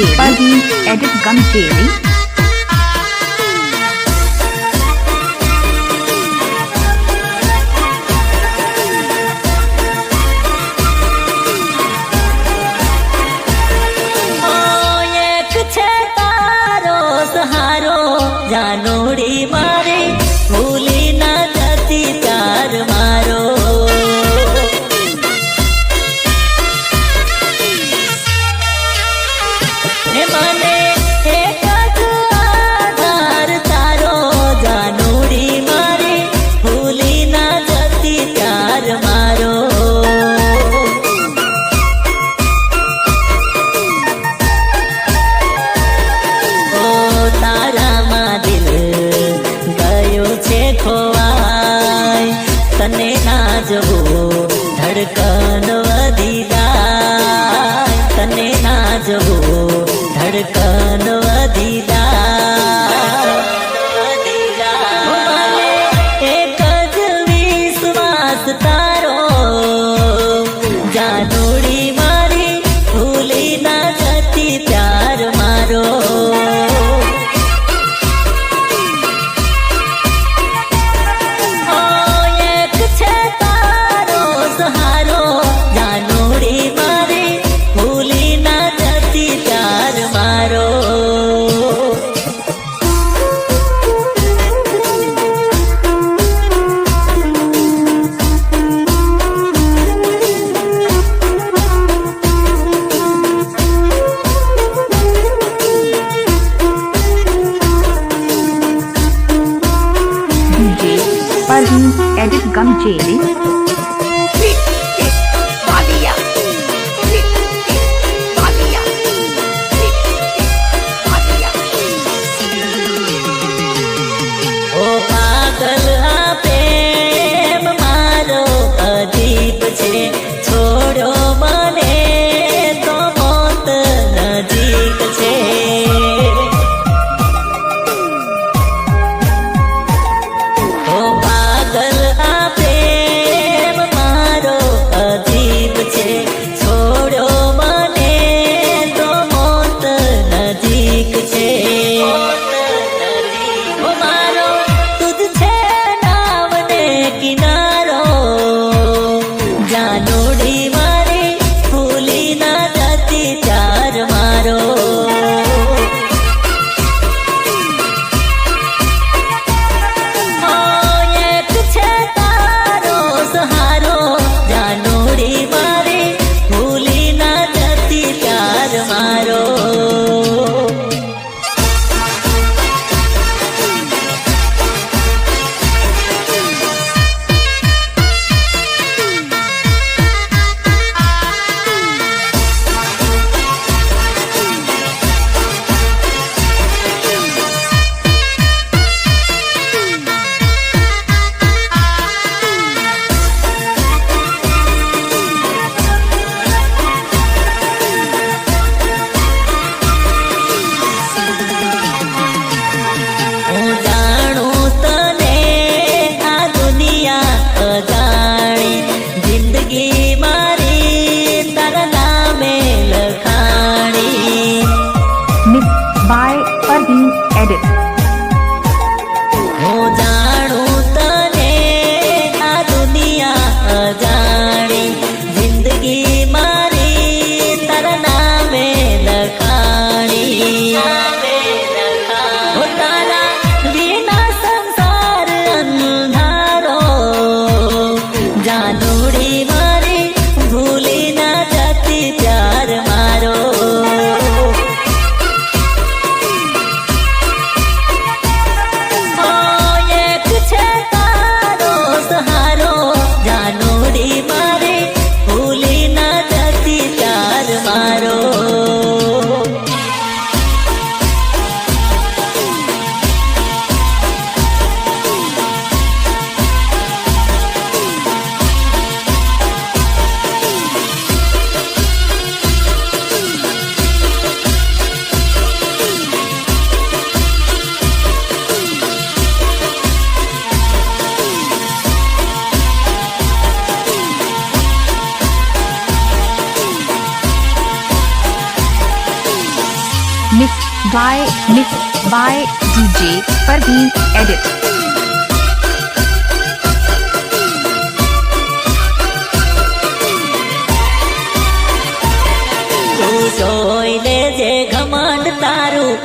Jerry. Parveen Edit Gum Jerry.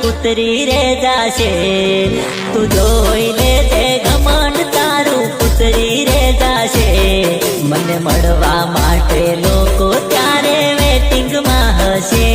પુતરી રે જાશે. તું જોઈ લે તે ઘમંડ તારું કુતરી રે જાશે. મને મળવા માટે લોકો ત્યારે વેટિંગમાં હશે?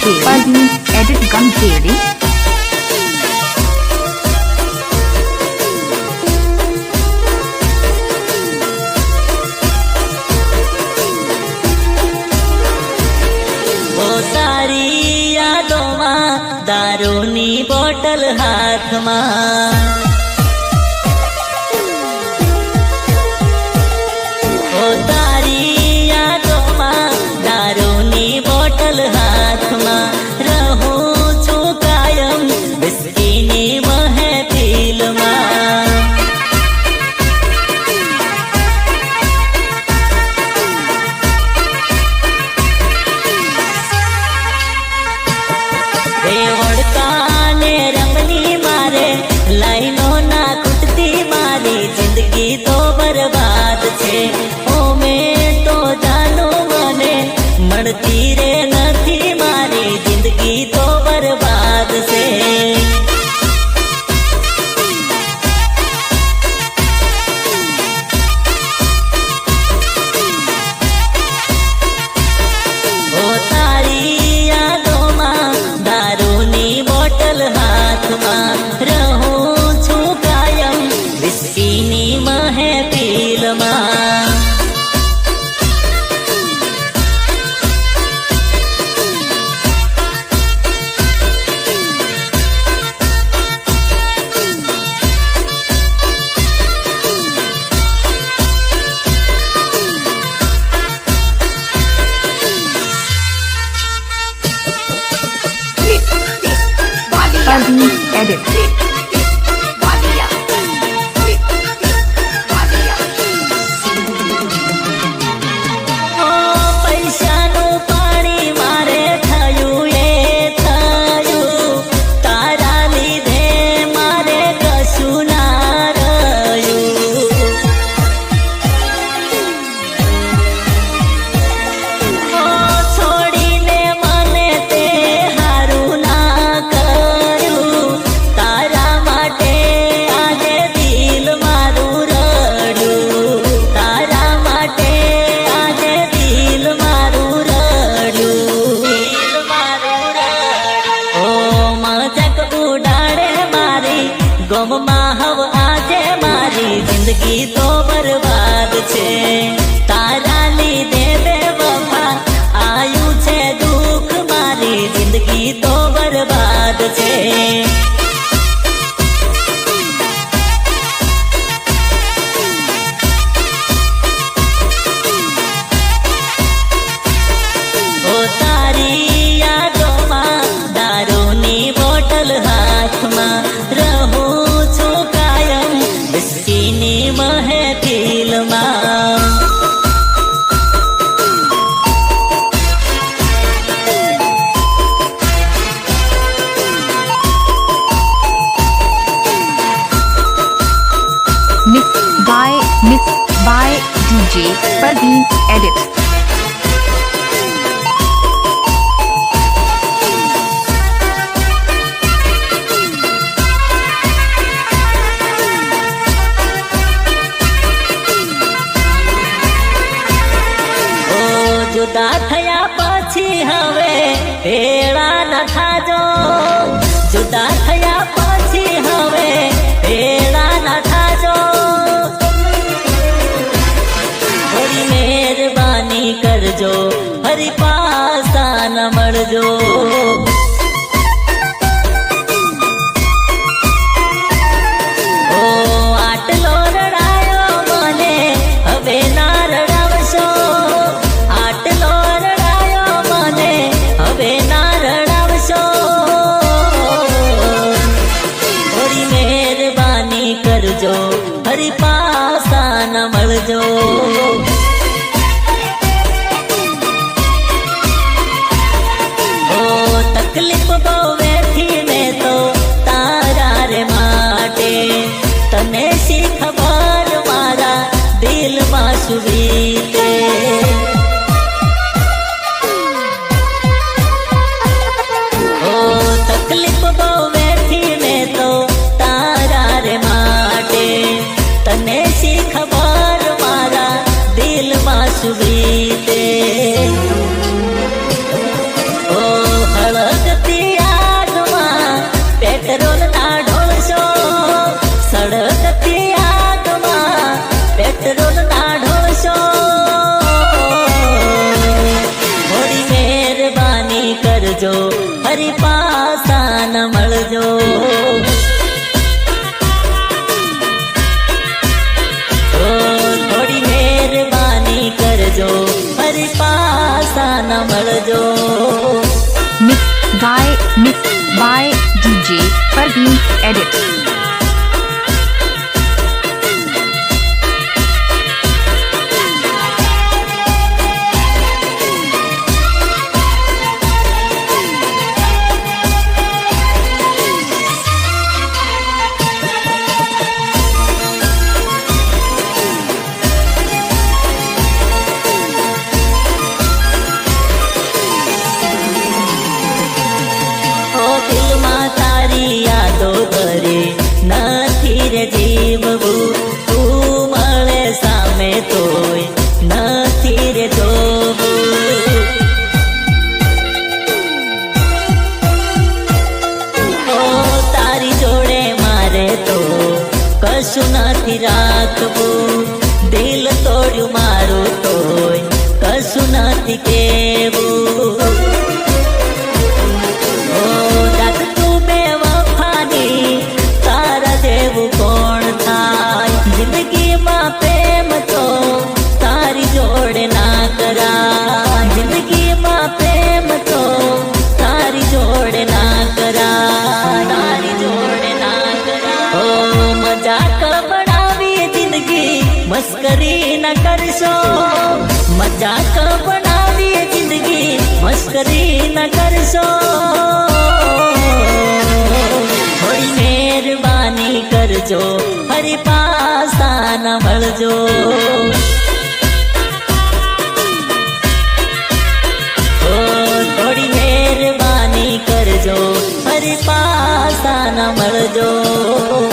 Gun Edit Gun Theory जिंदगी Mixed by DJ Parveen Edit. ન Beans edited. મસ્કરી ન કરશો. થોડી મહેરબાની કરજો, હરી પાસા ન મળજો થોડી મહેરબાની કરજો, હરી પાસા ન મળજો.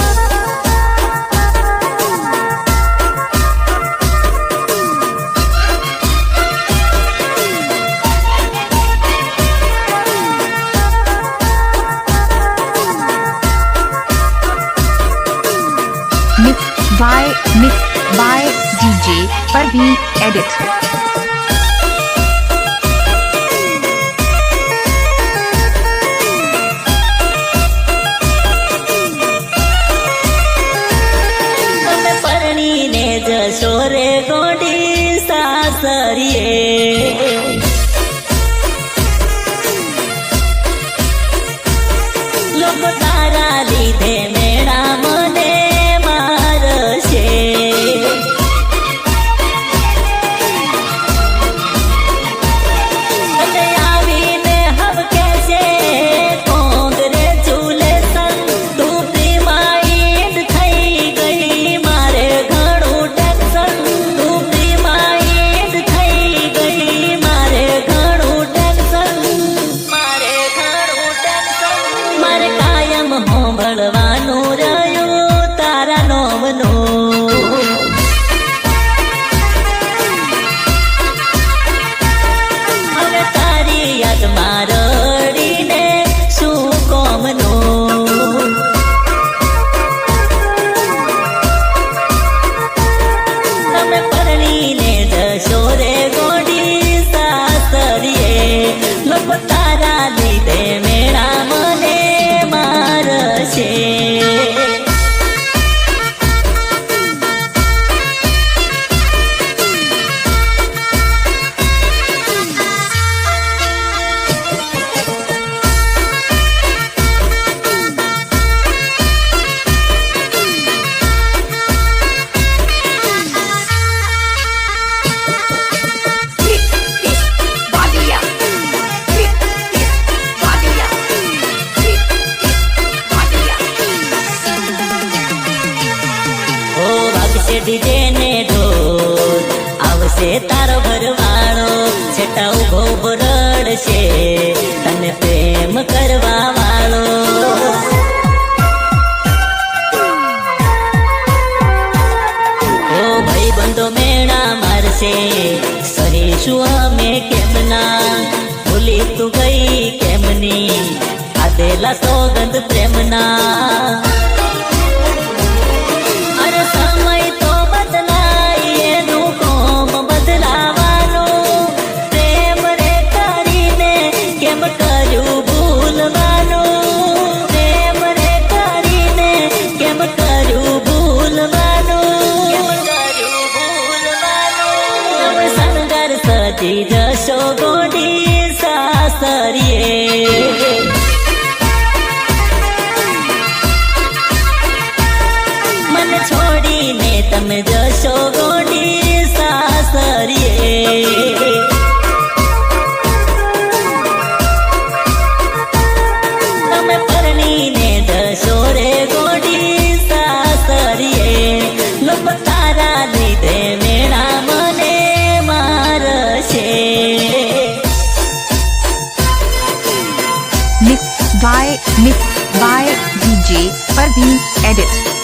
Edit. પરણીને જશો રે ગોડી સાસરીએ આવશે તારો ઘરવાળો છેટા ઊભો ઊભો રડશે તને પ્રેમ કરવા વાળો. ઓ ભાઈ બંધો મેણા મારશે. સહીશું અમે કેમના? ભૂલી તું ગઈ કેમની? આદેલા સોગંદ પ્રેમના. તમે જશો ગોડી સાસરીએ. તમે પરણીને જશો રે ગોડી સાસરીએ. લોકો તારા લીધે મેળા મને મારશે. Mixed by Mixed by DJ Parveen Edit.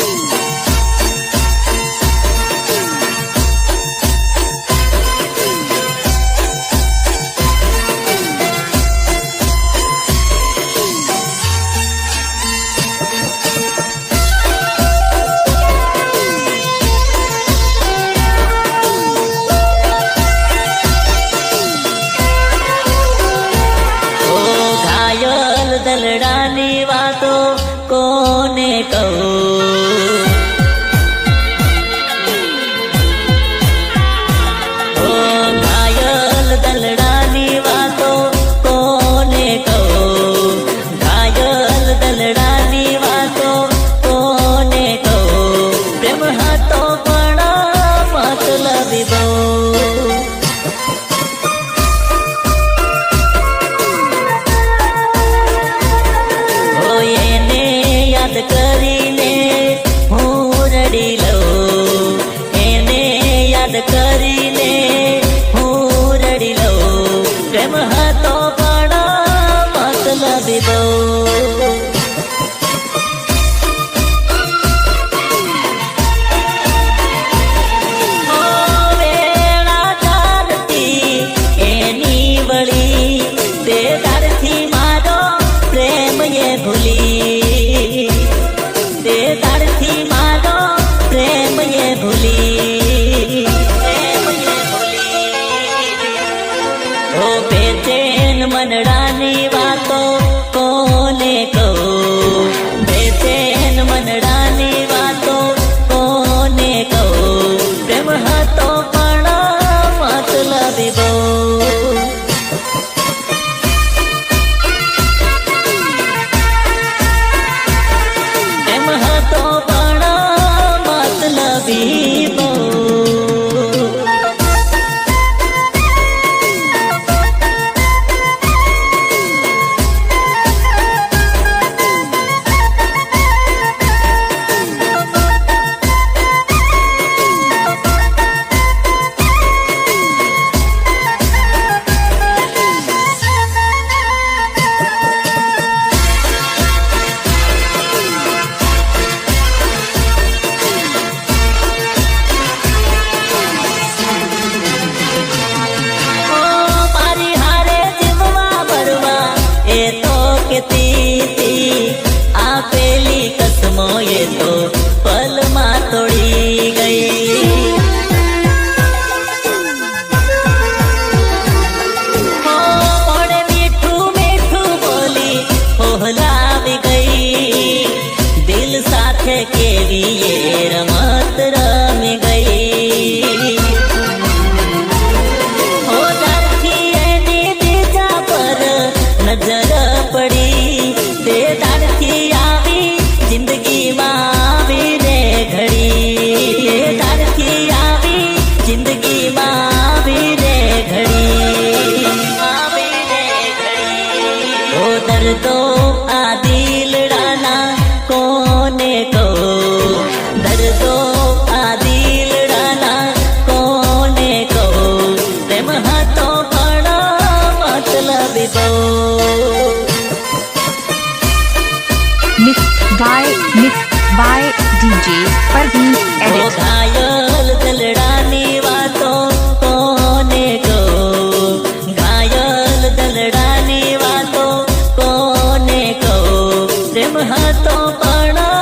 હતો પણ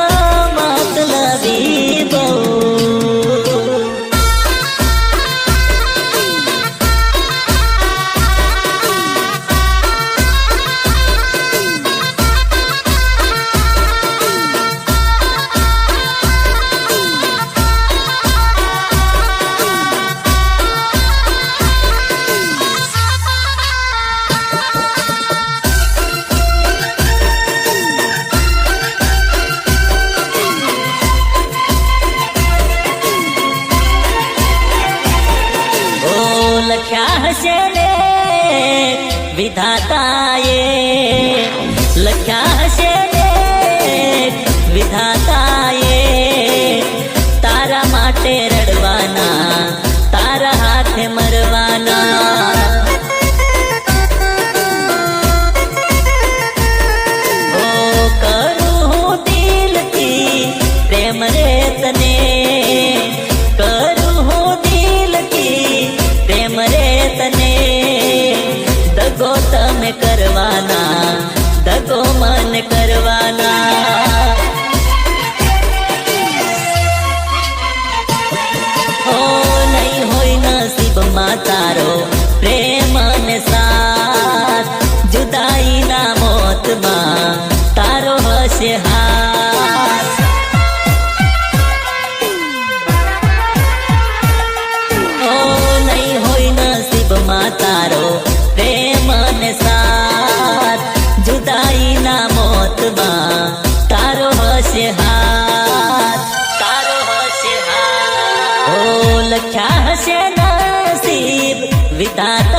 લખ્યા હશે નસીબ વિધાતાએ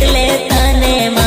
ကလေးတနဲ့မ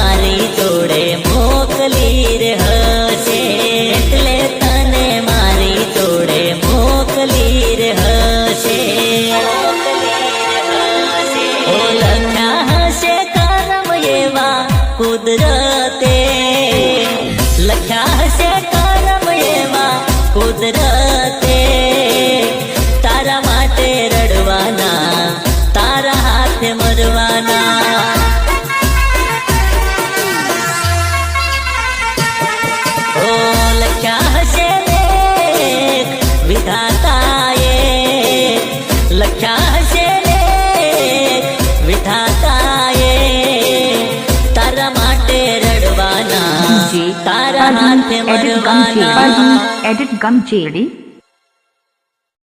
Gum edit Gum Jedi,